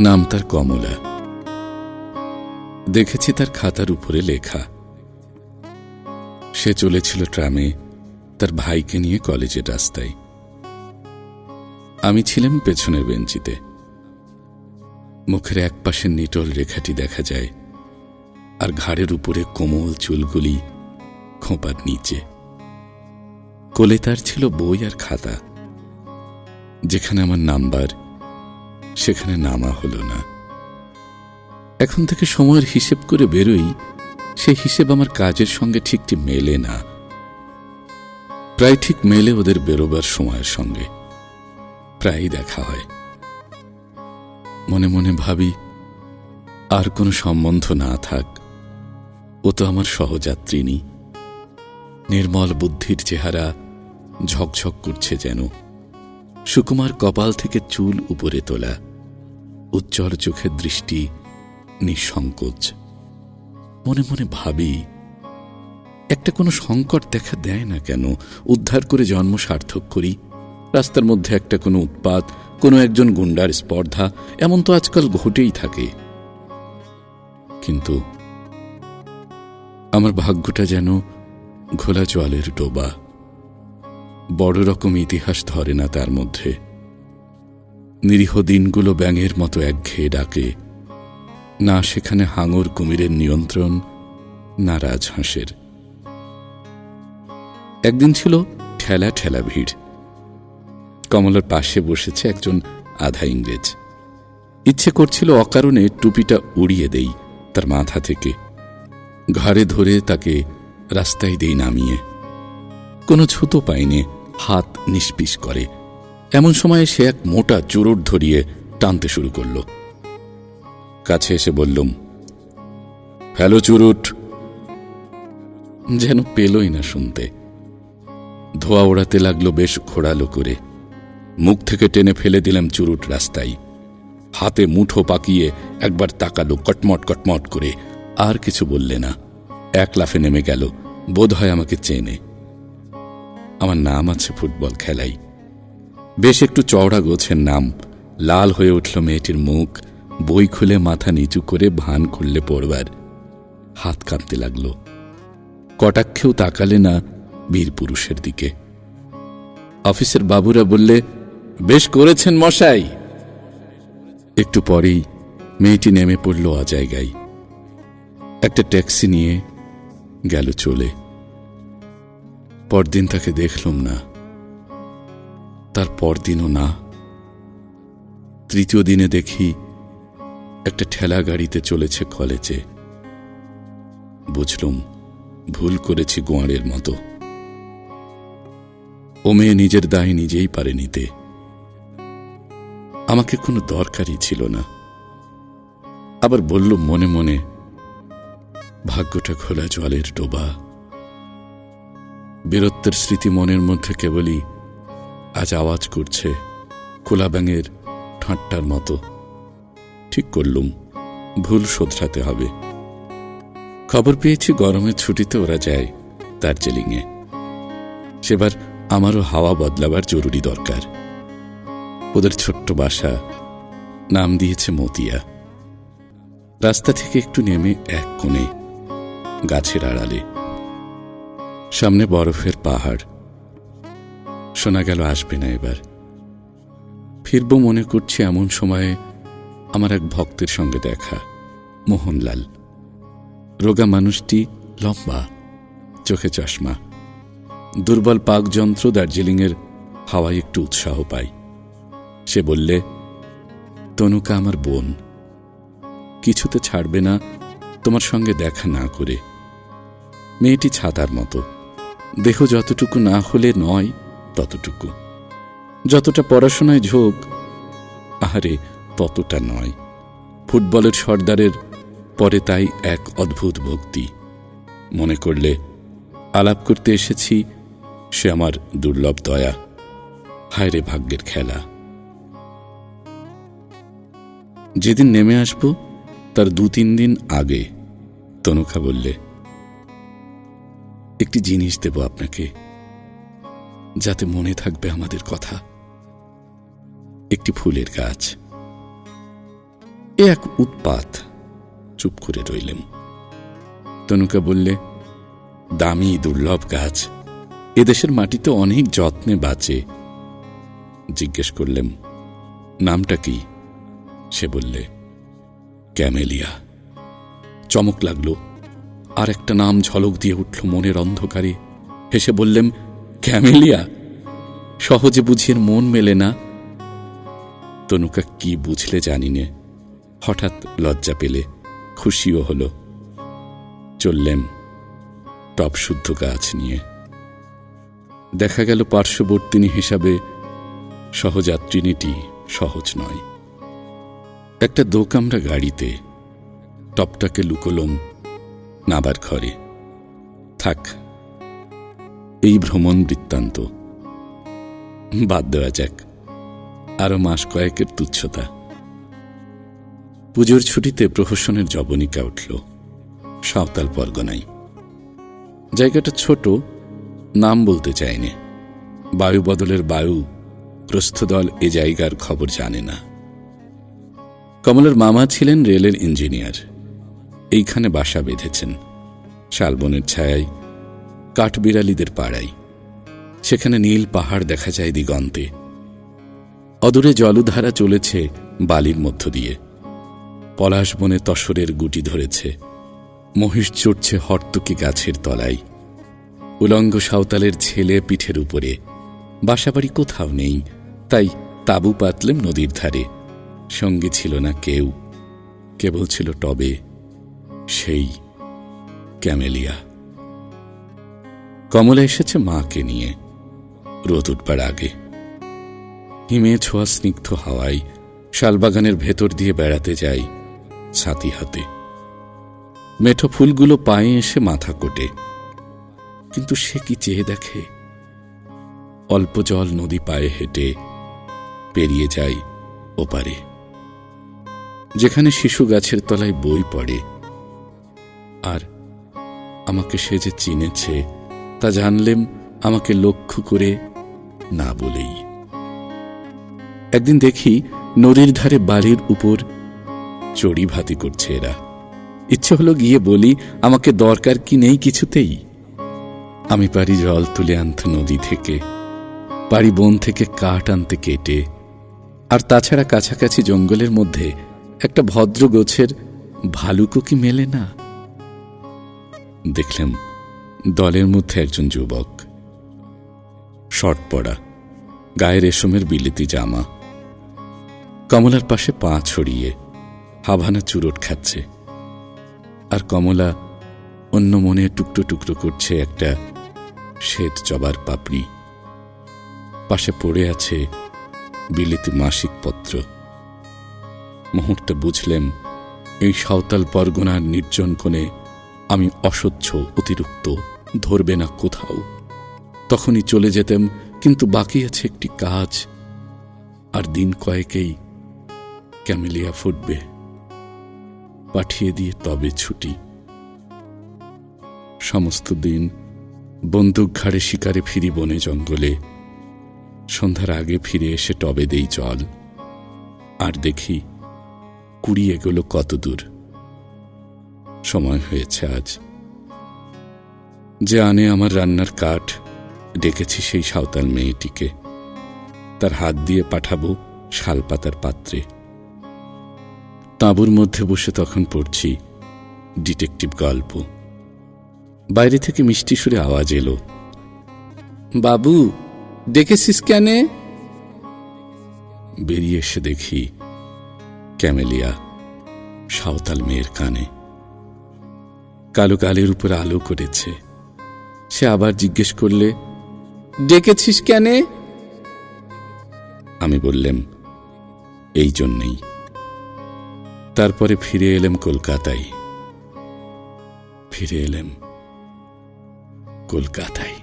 নাম তার কমলা। দেখেছি তার খাতার উপরে লেখা। সে চলেছিল ট্রামে, তার ভাইকে নিয়ে কলেজের রাস্তায়। আমি ছিলাম পেছনের বেঞ্চিতে। মুখের এক পাশে নিটল রেখাটি দেখা যায়, আর ঘাড়ের উপরে কোমল চুলগুলি খোঁপার নিচে। কোলে তার ছিল বই আর খাতা, যেখানে আমার নাম্বার সেখানে নামা হলো না। এখন থেকে সময়ের হিসেব করে বেরোই, সেই হিসেব আমার কাজের সঙ্গে ঠিকটি মেলে না। প্রায় ঠিক মেলে ওদের বেরোবার সময়ের সঙ্গে। প্রায়ই দেখা হয়। মনে মনে ভাবি, আর কোনো সম্বন্ধ না থাক, ও তো আমার সহযাত্রিনী নির্মল বুদ্ধির চেহারা ঝকঝক করছে যেন। সুকুমার কপাল থেকে চুল উপরে তোলা, উজ্জ্বল চোখের দৃষ্টি নিঃসংকোচ। মনে মনে ভাবি, একটা কোনো সংকট দেখা দেয় না কেন? উদ্ধার করে জন্ম সার্থক করি। রাস্তার মধ্যে একটা কোনো উৎপাত, কোনো একজন গুন্ডার স্পর্ধা, এমন তো আজকাল ঘটেই থাকে। কিন্তু আমার ভাগ্যটা যেন ঘোলা জলের ডোবা। বড় রকম ইতিহাস ধরে না তার মধ্যে। নিরীহ দিনগুলো ব্যাঙের মতো একঘেয়ে ডাকে। না সেখানে হাঙর কুমিরের নিয়ন্ত্রণ, না রাজহাঁসের। একদিন ছিল ঠেলা ঠেলা ভিড়। কমলার পাশে বসেছে একজন আধা ইংরেজ। ইচ্ছে করছিল অকারণে টুপিটা উড়িয়ে দেই তার মাথা থেকে। ঘাড়ে ধরে তাকে রাস্তায় দেই নামিয়ে। কোনো ছুতো পাইনে হাত নিষ্পিস করে। এমন সময় সে এক মোটা চুরুট ধরিয়ে টানতে শুরু করল। কাছে এসে বললুম হ্যালো চুরুট। যেন পেলই না শুনতে। ধোয়া ওড়াতে লাগল বেশ খোড়ালো করে। মুখ থেকে টেনে ফেলে দিলাম চুরুট রাস্তায়। হাতে মুঠো পাকিয়ে একবার তাকালো কটমট কটমট করে। আর কিছু বললে না। এক লাফে নেমে গেল। বোধ হয় আমাকে চেনে। আমার নাম আছে ফুটবল খেলাই। বেশ একটু চওড়া গোছের নাম। লাল হয়ে উঠল মেয়েটির মুখ। বই খুলে মাথা নিচু করে ভান খুললে পড়বার। হাত কাঁপতে লাগল। কটাক্ষেও তাকালে না বীর পুরুষের দিকে। অফিসের বাবুরা বললে, বেশ করেছেন মশাই। একটু পরেই মেয়েটি নেমে পড়ল অজায়গায়। একটা ট্যাক্সি নিয়ে গেল চলে। পরদিন তাকে দেখলাম না। তার পরদিনও না। তৃতীয় দিনে দেখি একটা ঠেলা গাড়িতে চলেছে কলেজে বুঝলুম, ভুল করেছি গোয়ারের মতো। ও মেয়ে নিজের দায় নিজেই পারে নিতে। আমাকে কোনো দরকারই ছিল না। আবার বলল মনে মনে, ভাগ্যটা খোলা জলের ডোবা। বীরত্বের স্মৃতি মনের মধ্যে কেবলই আজ আওয়াজ করছে খোলা ব্যাঙের ঠাঁট্টার মতো। ঠিক করলুম, ভুল শোধরাতে হবে। খবর পেয়েছি গরমের ছুটিতে ওরা যায় দার্জিলিংয়ে। সেবার আমারও হাওয়া বদলাবার জরুরি দরকার। ওদের ছোট্ট বাসা, নাম দিয়েছে মতিয়া। রাস্তা থেকে একটু নেমে এক কোণে গাছের আড়ালে সামনে বরফের পাহাড়। শোনা গেল, আসবে না এবার। ফিরব মনে করছি এমন সময়ে আমার এক ভক্তের সঙ্গে দেখা, মোহনলাল। রোগা মানুষটি লম্বা, চোখে চশমা। দুর্বল পাকযন্ত্র দার্জিলিংয়ের হাওয়ায় একটু উৎসাহ পাই। সে বললে, তনুকা আমার বোন। কিছুতে ছাড়বে না, তোমার সঙ্গে দেখা না করে। মেয়েটি ছাতার মতো। দেহ যতটুকু না হলে নয় ততটুকু। যতটা পড়াশোনায় ঝোঁক, আহারে, ততটা নয়। ফুটবলের সর্দারের পরে তাই এক অদ্ভুত ভক্তি। মনে করলে, আলাপ করতে এসেছি, সে আমার দুর্লভ দয়া। হায় রে ভাগ্যের খেলা। যেদিন নেমে আসব, তার দু তিন দিন আগে, তনুখা বললে একটি জিনিস দেব আপনাকে, যাতে মনে থাকবে আমাদের কথা। একটি ফুলের গাছ। এক উৎপাত। চুপ করে রইলেম তনুকা বললে, দামি, দুর্লভ গাছ। এদেশের মাটিতে অনেক যত্নে বাঁচে। জিজ্ঞেস করলেম নামটা কি? সে বললে, ক্যামেলিয়া। চমক লাগল। আর একটা নাম ঝলক দিয়ে উঠল মনের অন্ধকারে। হেসে বললেম ক্যামেলিয়া, সহজে বুঝিয়ে মন মেলে না? তনুকা কি বুঝলে জানি নে। হঠাৎ লজ্জা পেলে, খুশিও হলো। চললেম টপ শুদ্ধ গাছ নিয়ে। দেখা গেল পার্শ্ববর্তিনী হিসাবে সহযাত্রিনীটি সহজ নয়। একটা দোকামরা গাড়িতে, টপটাকে লুকোলম নাবার ঘরে। থাক, এই ভ্রমণ বৃত্তান্ত। বাদ দেওয়া যাক, আরও মাস কয়েকের তুচ্ছতা। পুজোর ছুটিতে প্রহসনের জবনিকা উঠল। সাঁওতাল পরগনায়। জায়গাটা ছোট, নাম বলতে চায়নি। বায়ু বদলের বায়ু, প্রস্থদল এ জায়গার খবর জানে না। কমলের মামা ছিলেন রেলের ইঞ্জিনিয়ার। এইখানে বাসা বেঁধেছেন। শালবনের ছায়ায়, কাঠবিড়ালিদের পাড়ায়। সেখানে নীল পাহাড় দেখা যায় দিগন্তে। অদূরে জলধারা চলেছে বালির মধ্য দিয়ে। পলাশ বনে তসরের গুটি ধরেছে। মহিষ চড়ছে হর্তকি গাছের তলায়। উলঙ্গ সাঁওতালের ছেলে পিঠের উপরে। বাসাবাড়ি কোথাও নেই, তাই তাবু পাতলেম নদীর ধারে। সঙ্গে ছিল না কেউ। কেবল ছিল টবে। সেই ক্যামেলিয়া। কমলা এসেছে মাকে নিয়ে, রোদ উঠবার আগে। হিমে ছোঁয়া স্নিগ্ধ হাওয়ায় শালবাগানের ভেতর দিয়ে বেড়াতে যাই ছাতি হাতে। মেঠো ফুলগুলো পায়ে এসে মাথা কোটে। কিন্তু সে কি চেয়ে দেখে? অল্প জল নদী পায়ে হেঁটে পেরিয়ে যায় ওপারে। যেখানে শিশু গাছের তলায় বই পড়ে আর আমাকে সে যে চিনেছে, তা জানলেম আমাকে লক্ষ্য করে না বলেই। একদিন দেখি নদীর ধারে বাড়ির উপর চড়ি ভাতি করছে এরা। ইচ্ছে হলো গিয়ে বলি, আমাকে দরকার কি নেই কিছুতেই? আমি পারি জল তুলে আনতে নদী থেকে, পারি বন থেকে কাঠ আনতে কেটে, আর তাছাড়া কাছাকাছি জঙ্গলের মধ্যে একটা ভদ্র গোছের ভালুকও কি মেলে না? দেখলাম দলের মধ্যে একজন যুবক। শর্ট পড়া গায়ে রেশমের বিলিতি জামা। কমলার পাশে পা ছড়িয়ে হাভানা চুরোট খাচ্ছে। আর কমলা অন্য মনে টুকরো টুকরো করছে একটা শ্বেত জবার পাপড়ি। পাশে পড়ে আছে বিলিতি মাসিক পত্র। মুহূর্তে বুঝলেম এই সাঁওতাল পরগনার নির্জন কোণে আমি অসহ্য, অতিরিক্ত, ধরবে না কোথাও। তখনই চলে যেতেম, কিন্তু বাকি আছে একটি কাজ। আর দিন কয়েকেই ক্যামেলিয়া ফুটবে। পাঠিয়ে দিয়ে তবে ছুটি। সমস্ত দিন বন্দুক ঘাড়ে শিকারে ফিরি বনে জঙ্গলে। সন্ধ্যার আগে ফিরে এসে টবে দেই জল। আর দেখি কুড়ি এগুলো কত দূর সময় হয়েছে আজ। যে আনে আমার রান্নার কাঠ, ডেকেছি সেই সাঁওতাল মেয়েটিকে। তার হাত দিয়ে পাঠাবো শালপাতার পাত্রে। তাঁবুর মধ্যে বসে তখন পড়ছি ডিটেকটিভ গল্প। বাইরে থেকে মিষ্টি সুরে আওয়াজ এলো, বাবু, ডেকেছিস কেনে? বেরিয়ে এসে দেখি ক্যামেলিয়া সাঁওতাল মেয়ের কানে। কালো কালের উপর আলো করেছে। সে আবার জিজ্ঞেস করলে, ডেকেছিস কেনে? আমি বললাম, এই জন্যেই। তারপরে ফিরে এলাম কলকাতায়। ফিরে এলাম কলকাতায়।